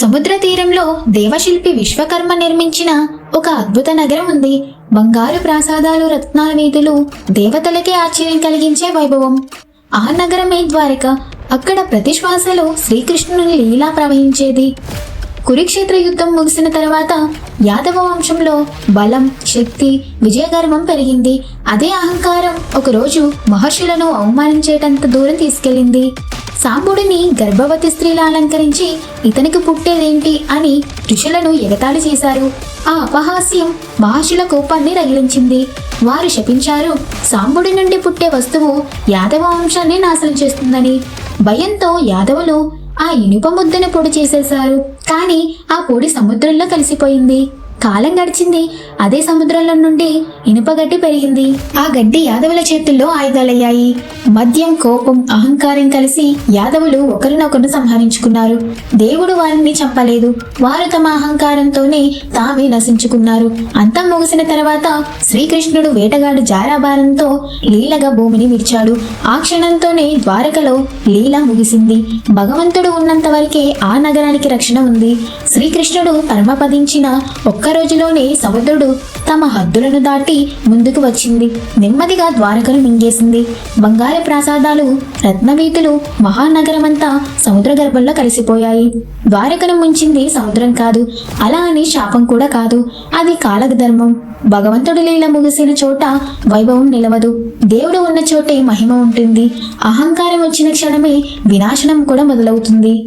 సముద్ర తీరంలో దేవశిల్పి విశ్వకర్మ నిర్మించిన ఒక అద్భుత నగరం ఉంది. బంగారు ప్రాసాదాలు రత్నాల వీధులు దేవతలకే ఆశ్చర్యం కలిగించే వైభవం. ఆ నగరమే ద్వారక. అక్కడ ప్రతి శ్వాసలో శ్రీకృష్ణుని లీలా ప్రవహించేది. కురుక్షేత్ర యుద్ధం ముగిసిన తర్వాత యాదవ వంశంలో బలం శక్తి విజయగర్వం పెరిగింది. అదే అహంకారం ఒకరోజు మహర్షులను అవమానించేటంత దూరం తీసుకెళ్ళింది. సాంబుడిని గర్భవతి స్త్రీలా అలంకరించి ఇతనికి పుట్టేదేంటి అని ఋషులను ఎగతాళి చేశారు. ఆ అపహాస్యం మహర్షుల కోపాన్ని రగిలించింది వారు శపించారు. సాంబుడి నుండి పుట్టే వస్తువు యాదవ వంశాన్ని నాశనం చేస్తుందని. భయంతో యాదవులు ఆ ఇనుప ముద్దను పొడి చేసేశారు. కానీ ఆ పొడి సముద్రంలో కలిసిపోయింది. కాలం గడిచింది. అదే సముద్రంలో నుండి ఇనుప గడ్డి పెరిగింది. ఆ గడ్డి యాదవుల చేతుల్లో ఆయుధాలయ్యాయి. మద్యం కోపం అహంకారం కలిసి యాదవులు ఒకరినొకరు సంహరించుకున్నారు. దేవుడు వారిని చంపలేదు. వారు తమ అహంకారంతోనే తామే నశించుకున్నారు. అంతం ముగిసిన తర్వాత శ్రీకృష్ణుడు వేటగాడు జారాబారంతో లీలగా భూమిని విడిచాడు. ఆ క్షణంతోనే ద్వారకలో లీల ముగిసింది. భగవంతుడు ఉన్నంత వరకే ఆ నగరానికి రక్షణ ఉంది. శ్రీకృష్ణుడు పరమపదించిన ఒక్క రోజులోనే సముద్రుడు తమ హద్దులను దాటి ముందుకు వచ్చింది. నెమ్మదిగా ద్వారకను మింగేసింది. బంగారు ప్రాసాదాలు రత్నవీతులు మహానగరమంతా సముద్ర గర్భంలో కలిసిపోయాయి. ద్వారకను ముంచింది సముద్రం కాదు. అలా అని శాపం కూడా కాదు. అది కాలక ధర్మం భగవంతుడు లీల ముగిసిన చోట వైభవం నిలవదు. దేవుడు ఉన్న చోటే మహిమ ఉంటుంది. అహంకారం వచ్చిన క్షణమే వినాశనం కూడా మొదలవుతుంది.